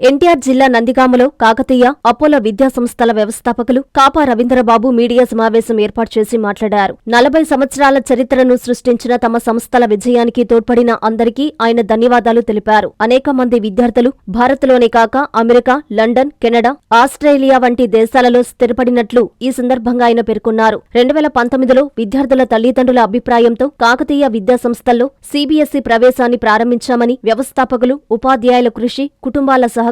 ఎన్టీఆర్ జిల్లా నందిగామలో కాకతీయ అపోలో విద్యా సంస్థల వ్యవస్థాపకులు కాపా రవీంద్రబాబు మీడియా సమావేశం ఏర్పాటు చేసి మాట్లాడారు. నలభై సంవత్సరాల చరిత్రను సృష్టించిన తమ సంస్థల విజయానికి తోడ్పడిన అందరికీ ఆయన ధన్యవాదాలు తెలిపారు. అనేక మంది విద్యార్థులు భారత్లోనే కాక అమెరికా లండన్ కెనడా ఆస్ట్రేలియా వంటి దేశాలలో స్థిరపడినట్లు ఈ సందర్భంగా ఆయన పేర్కొన్నారు. రెండు వేల పంతొమ్మిదిలో విద్యార్థుల తల్లిదండ్రుల అభిప్రాయంతో కాకతీయ విద్యా సంస్థల్లో సీబీఎస్ఈ ప్రవేశాన్ని ప్రారంభించామని వ్యవస్థాపకులు ఉపాధ్యాయుల కృషి కుటుంబాల సహకారం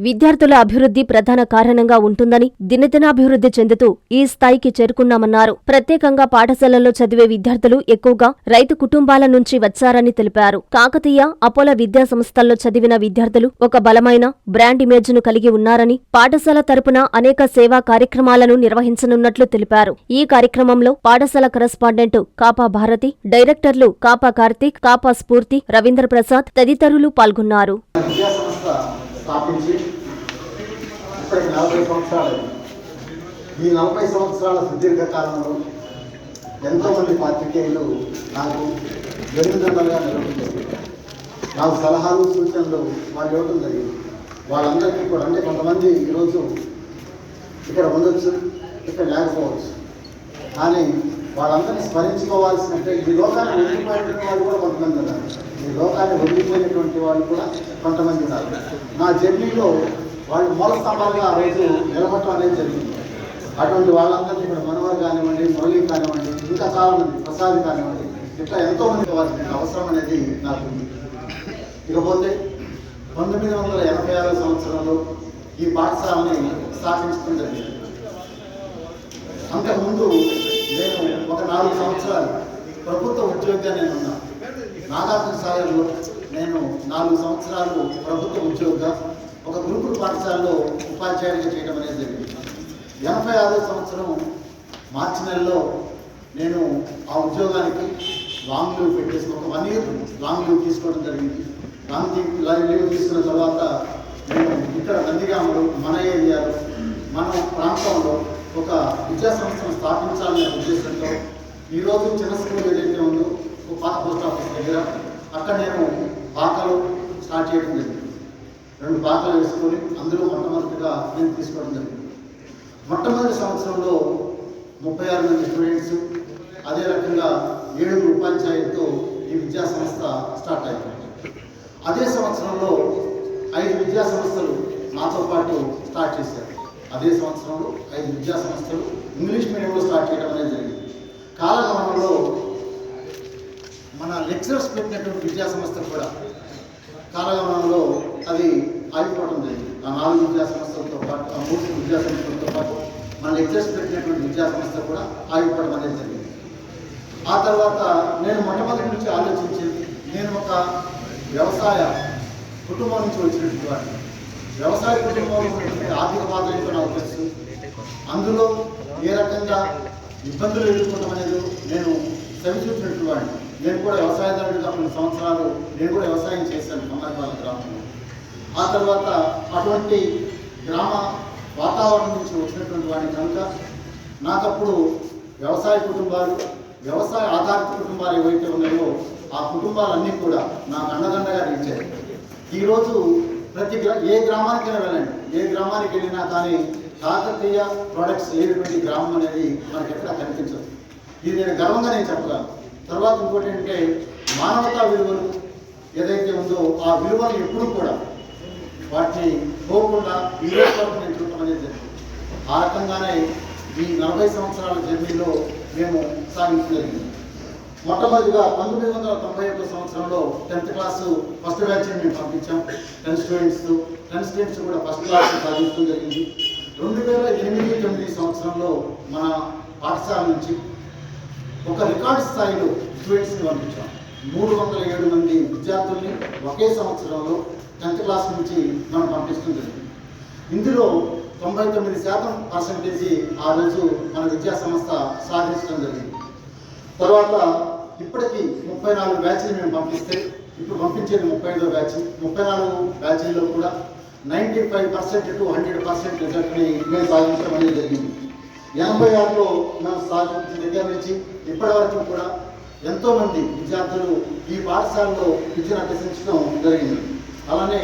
విద్యార్థుల అభివృద్ధి ప్రధాన కారణంగా ఉంటుందని దినదినాభివృద్ధి చెందుతూ ఈ స్థాయికి చేరుకున్నామన్నారు. ప్రత్యేకంగా పాఠశాలల్లో చదివే విద్యార్థులు ఎక్కువగా రైతు కుటుంబాల నుంచి వచ్చారని తెలిపారు. కాకతీయ అపోలో విద్యా సంస్థల్లో చదివిన విద్యార్థులు ఒక బలమైన బ్రాండ్ ఇమేజ్ను కలిగి ఉన్నారని పాఠశాల తరపున అనేక సేవా కార్యక్రమాలను నిర్వహించనున్నట్లు తెలిపారు. ఈ కార్యక్రమంలో పాఠశాల కరెస్పాండెంట్ కాపా భారతి డైరెక్టర్లు కాపా కార్తీక్ కాపా స్ఫూర్తి రవీంద్ర ప్రసాద్ తదితరులు పాల్గొన్నారు. విద్యా స్థాపించి ఇప్పటికి నలభై సంవత్సరాలు ఈ నలభై సంవత్సరాల సుదీర్ఘ కాలంలో ఎంతోమంది పాత్రికేయులు నాకు వెన్నుదండలుగా నిలబడింది నాకు సలహాలు సూచనలు వాళ్ళు ఇవ్వడం జరిగింది. వాళ్ళందరికీ కూడా అంటే కొంతమంది ఈరోజు ఇక్కడ ఉండొచ్చు ఇక్కడ లేకపోవచ్చు. కానీ వాళ్ళందరినీ స్మరించుకోవాల్సినట్టే. ఈ లోకాన్ని వదిలిపోయినటువంటి వాళ్ళు కూడా కొంతమంది ఉన్నారు. ఈ లోకాన్ని వదిలిపోయినటువంటి వాళ్ళు కూడా కొంతమంది ఉన్నారు. నా జర్నీలో వాళ్ళు మూల స్తంభాలుగా ఆ రోజు నిలబడటం అనేది జరిగింది. అటువంటి వాళ్ళందరినీ ఇప్పుడు మనోహర్ కానివ్వండి మురళి కానివ్వండి ఇంకా చాలామంది ప్రసాద్ కానివ్వండి ఇట్లా ఎంతో మంది వారికి అవసరం అనేది నాకు ఉంది. ఇకపోతే పంతొమ్మిది వందల ఎనభై ఆరో సంవత్సరంలో ఈ పాఠశాలని స్థాపించడం జరిగింది. అంతకుముందు నేను ఒక నాలుగు సంవత్సరాలు ప్రభుత్వ ఉద్యోగిగా నేను ఉన్నా నాగార్జున సాగర్లో నేను నాలుగు సంవత్సరాలు ప్రభుత్వ ఉద్యోగిగా ఒక గురుకుల పాఠశాలలో ఉపాధ్యాయుడిగా చేయడం అనేది జరిగింది. ఎనభై ఆరో సంవత్సరం మార్చి నెలలో నేను ఆ ఉద్యోగానికి లాంగ్ లీవ్ పెట్టేసుకుని ఒక వన్ ఇయర్ లాంగ్ లీవ్ తీసుకోవడం జరిగింది. లాంగ్ లీవ్ లీవ్ తీసుకున్న తర్వాత నేను ఇక్కడ నందిగామలో మన ఏరియాలో మన ప్రాంతంలో ఒక విద్యా సంస్థను స్థాపించాలనే ఉద్దేశంతో ఈరోజు చిన్న స్కూల్ ఏదైతే ఉందో ఒక పాత పోస్ట్ ఆఫీస్ దగ్గర అక్కడ నేను పాకలు స్టార్ట్ చేయడం జరిగింది. రెండు పాకలు వేసుకొని అందులో మొట్టమొదటిగా నేను తీసుకోవడం జరిగింది. మొట్టమొదటి సంవత్సరంలో ముప్పై ఆరు మంది స్టూడెంట్స్ అదే రకంగా ఏడుగురు ఉపాధ్యాయులతో ఈ విద్యా సంస్థ స్టార్ట్ అయింది. అదే సంవత్సరంలో ఐదు విద్యా సంస్థలు నాతో పాటు స్టార్ట్ చేశారు. అదే సంవత్సరంలో ఐదు విద్యా సంస్థలు ఇంగ్లీష్ మీడియంలో స్టార్ట్ చేయడం అనేది జరిగింది. కాలగమనంలో మన లెక్చరర్స్ పెట్టినటువంటి విద్యా సంస్థలు కూడా కాలగమనంలో అది ఆగిపోవడం జరిగింది. ఆ నాలుగు విద్యా సంస్థలతో పాటు ఆ మూడు విద్యా సంస్థలతో పాటు మన లెక్చర్స్ పెట్టినటువంటి విద్యా సంస్థ కూడా ఆగిపోవడం అనేది జరిగింది. ఆ తర్వాత నేను మొట్టమొదటి నుంచి ఆలోచించింది నేను ఒక వ్యవసాయ కుటుంబం నుంచి వచ్చినటువంటి వాడిని. వ్యవసాయ కుటుంబంలో ఆర్థిక బాధలు నాకు తెలుసు అందులో ఏ రకంగా ఇబ్బందులు ఎదుర్కోవడం అనేది నేను సరిచూపినటువంటి వాడిని. నేను కూడా వ్యవసాయదారుడిగా కొన్ని సంవత్సరాలు నేను కూడా వ్యవసాయం చేశాను కమ్మరిపాలెం గ్రామంలో. ఆ తర్వాత అటువంటి గ్రామ వాతావరణం నుంచి వచ్చినటువంటి వాడిని కనుక నాకప్పుడు వ్యవసాయ కుటుంబాలు వ్యవసాయ ఆధారిత కుటుంబాలు ఏవైతే ఉన్నాయో ఆ కుటుంబాలన్నీ కూడా నాకు అండదండగా నిలిచాయి. ఈరోజు ప్రతి ఏ గ్రామానికైనా వెళ్ళండి. ఏ గ్రామానికి వెళ్ళినా కానీ కాకతీయ ప్రొడక్ట్స్ లేనటువంటి గ్రామం అనేది మనకి ఎక్కడ కనిపించదు. ఇది నేను గర్వంగా నేను చెప్పగలను. తర్వాత ఇంకోటి ఏంటంటే మానవతా విలువలు ఏదైతే ఉందో ఆ విలువలు ఎప్పుడూ కూడా వాటిని పోకుండా ఈ రోజు వరకు నేను చూడటం అనేది జరిగింది. ఆ రకంగానే ఈ నలభై సంవత్సరాల జర్నీలో మేము సాగించగలిగింది మొట్టమొదటిగా పంతొమ్మిది వందల తొంభై ఒకటి సంవత్సరంలో టెన్త్ క్లాస్ ఫస్ట్ బ్యాచ్ మేము పంపించాం. టెన్త్ స్టూడెంట్స్ టెన్త్ స్టూడెంట్స్ కూడా ఫస్ట్ క్లాస్ సాధించడం జరిగింది. రెండు వేల ఎనిమిది తొమ్మిది సంవత్సరంలో మన పాఠశాల నుంచి ఒక రికార్డ్ స్థాయిలో స్టూడెంట్స్ని పంపించాం. మూడు వందల ఏడు మంది విద్యార్థుల్ని ఒకే సంవత్సరంలో టెన్త్ క్లాస్ నుంచి మనం పంపిస్తుంది జరిగింది. ఇందులో తొంభై తొమ్మిది శాతం పర్సంటేజీ ఆ రోజు మన విద్యా సంస్థ సాధించడం జరిగింది. తర్వాత ఇప్పటికీ ముప్పై నాలుగు బ్యాచ్లు మేము పంపిస్తే ఇప్పుడు పంపించేది ముప్పై ఐదో బ్యాచ్. ముప్పై నాలుగు బ్యాచ్ల్లో కూడా ninety five percent to hundred percent రిజల్ట్ని మేము సాధించడం అనేది జరిగింది. ఎనభై ఆరులో మేము సాధించిన దగ్గర నుంచి ఇప్పటి వరకు కూడా ఎంతోమంది విద్యార్థులు ఈ పాఠశాలలో విద్యను అభ్యసించడం జరిగింది. అలానే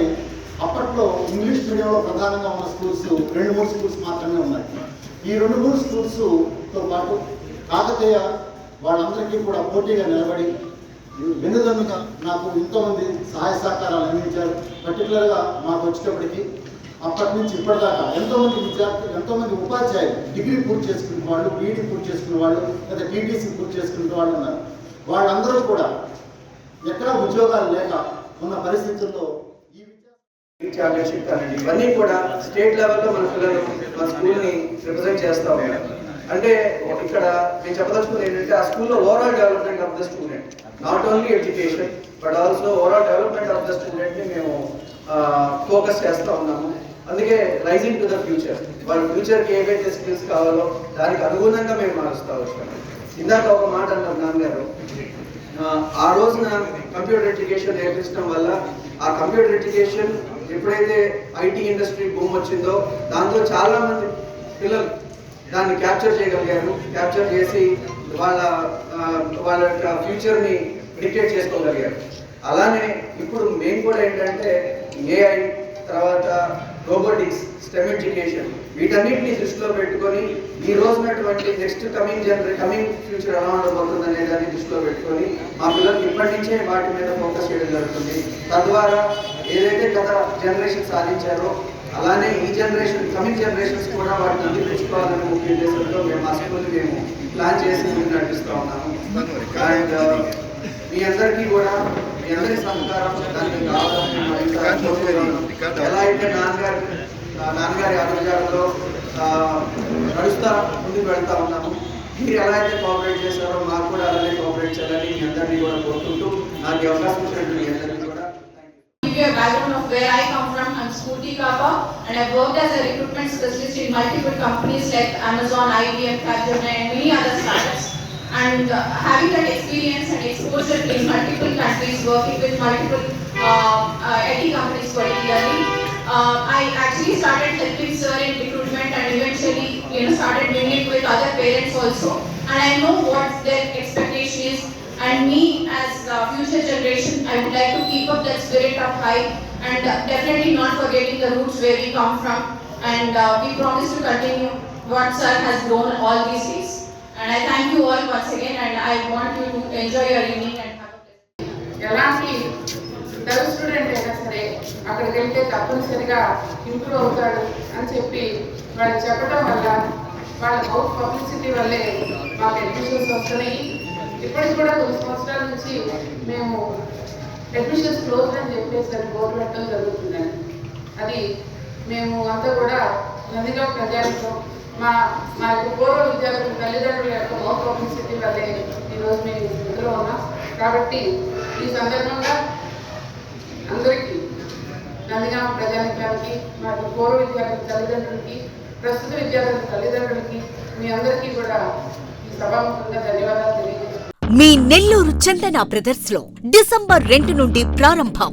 అప్పట్లో ఇంగ్లీష్ మీడియంలో ప్రధానంగా ఉన్న స్కూల్స్ రెండు మూడు స్కూల్స్ మాత్రమే ఉన్నాయి. ఈ రెండు మూడు స్కూల్స్తో పాటు కాకతీయ వాళ్ళందరికీ కూడా పోటీగా నిలబడి వెన్నుదన్నుగా నాకు ఎంతోమంది సహాయ సహకారాలు అందించారు. పర్టికులర్గా మాకు వచ్చేటప్పటికి అప్పటి నుంచి ఇప్పటిదాకా ఎంతోమంది విద్యార్థులు ఎంతోమంది ఉపాధ్యాయులు డిగ్రీ పూర్తి చేసుకునే వాళ్ళు బీఈడీ పూర్తి చేసుకున్న వాళ్ళు లేదా టీటీసీ పూర్తి చేసుకునే వాళ్ళు ఉన్నారు. వాళ్ళందరూ కూడా ఎక్కడ ఉద్యోగాలు లేక ఉన్న పరిస్థితుల్లో ఈ ఇవన్నీ కూడా స్టేట్ లెవెల్లో మన పిల్లలు మన స్కూల్ని రిప్రజెంట్ చేస్తూ ఉన్నారు. అంటే ఇక్కడ నేను చెప్పదలుచుకుంది ఏంటంటే ఆ స్కూల్లో overall development of the student not only education but also overall development of the స్టూడెంట్ని మేము ఫోకస్ చేస్తూ ఉన్నాము. అందుకే రైజింగ్ టు ద ఫ్యూచర్ వాళ్ళ ఫ్యూచర్కి ఏవైతే స్కిల్స్ కావాలో దానికి అనుగుణంగా మేము మారుస్తూ వచ్చాము. ఇందాక ఒక మాట అన్నారు నాన్నగారు ఆ రోజున కంప్యూటర్ ఎడ్యుకేషన్ నేర్పించడం వల్ల ఆ కంప్యూటర్ ఎడ్యుకేషన్ ఎప్పుడైతే ఐటీ ఇండస్ట్రీ బూమ్ వచ్చిందో దాంతో చాలా మంది పిల్లలు దాన్ని క్యాప్చర్ చేయగలిగారు. క్యాప్చర్ చేసి వాళ్ళ వాళ్ళ యొక్క ఫ్యూచర్ని డిక్టేట్ చేసుకోగలిగారు. అలానే ఇప్పుడు మేము కూడా ఏంటంటే ఏఐ తర్వాత రోబోటిక్స్ స్టెమ్ ఎడ్యుకేషన్ వీటన్నిటిని దృష్టిలో పెట్టుకొని ఈ రోజునటువంటి నెక్స్ట్ కమింగ్ జనరే కమింగ్ ఫ్యూచర్ ఎలా ఉండబోతుంది అనే దాన్ని దృష్టిలో పెట్టుకొని మా పిల్లలకి ఇప్పటి నుంచే వాటి మీద ఫోకస్ చేయడం జరుగుతుంది. తద్వారా ఏదైతే గత జనరేషన్ సాధించారో అలానే ఈ జనరేషన్ కమింగ్ జనరేషన్స్ కూడా వాటిని అందిపుచ్చుకోవాలని ముఖ్య ఉద్దేశంతో మేము మా స్కూల్ని మేము ప్లాన్ చేసి ముందుకు నడిపిస్తూ ఉన్నాము. అండ్ మీ అందరికీ కూడా మీ అందరి సహకారం దానికి కావాలని. ఎలా అయితే నాన్నగారి నాన్నగారి అడుగుజాడలో నడుస్తా ముందుకు వెళ్తా ఉన్నాము మీరు ఎలా అయితే కోఆపరేట్ చేశారో మాకు కూడా అలానే కోఆపరేట్ చేయాలని మీ అందరినీ కూడా కోరుకుంటూ నాకు అవకాశం ఇచ్చినట్టు మీ అందరికీ కూడా a background of where I come from. I'm Scooty Kaba and I've worked as a recruitment specialist in multiple companies like Amazon, IBM, Capgemini and many other startups. And uh, having that experience and exposure in multiple countries, working with multiple uh, uh, IT companies particularly, uh, I actually started helping sir in recruitment and eventually, you know, started doing it with other parents also. And I know what their expectation is and me as uh, future generation, I would like to keep up that spirit up high and uh, definitely not forgetting the roots where we come from. And uh, we promise to continue what sir has grown all these days. And I thank you all once again and తప్పనిసరిగా improve అవుతాడు అని చెప్పి వాళ్ళు చెప్పడం వల్ల వాళ్ళ mouth publicity వల్లే మాకు అడ్మిషన్స్ వస్తున్నాయి. ఇప్పటికి కూడా కొన్ని సంవత్సరాల నుంచి మేము అడ్మిషన్స్ క్లోజ్ అని చెప్పేసి అది బోర్డు పెట్టడం జరుగుతుందండి అది మేము అంతా కూడా నదిగా ప్రజానికం. మా మా యొక్క పూర్వ విద్యార్థుల తల్లిదండ్రుల యొక్క మౌత్ పబ్లిసిటీ వల్లే ఈరోజు మేము ఇందులో ఉన్నాం. కాబట్టి ఈ సందర్భంగా అందరికీ నందిగామ ప్రజానికానికి మాకు పూర్వ విద్యార్థుల తల్లిదండ్రులకి ప్రస్తుత విద్యార్థుల తల్లిదండ్రులకి మీ అందరికీ కూడా ఈ సభాముఖంగా ధన్యవాదాలు తెలియజేస్తున్నాను. మీ నెల్లూరు చందన బ్రదర్స్లో డిసెంబర్ రెండు నుండి ప్రారంభం.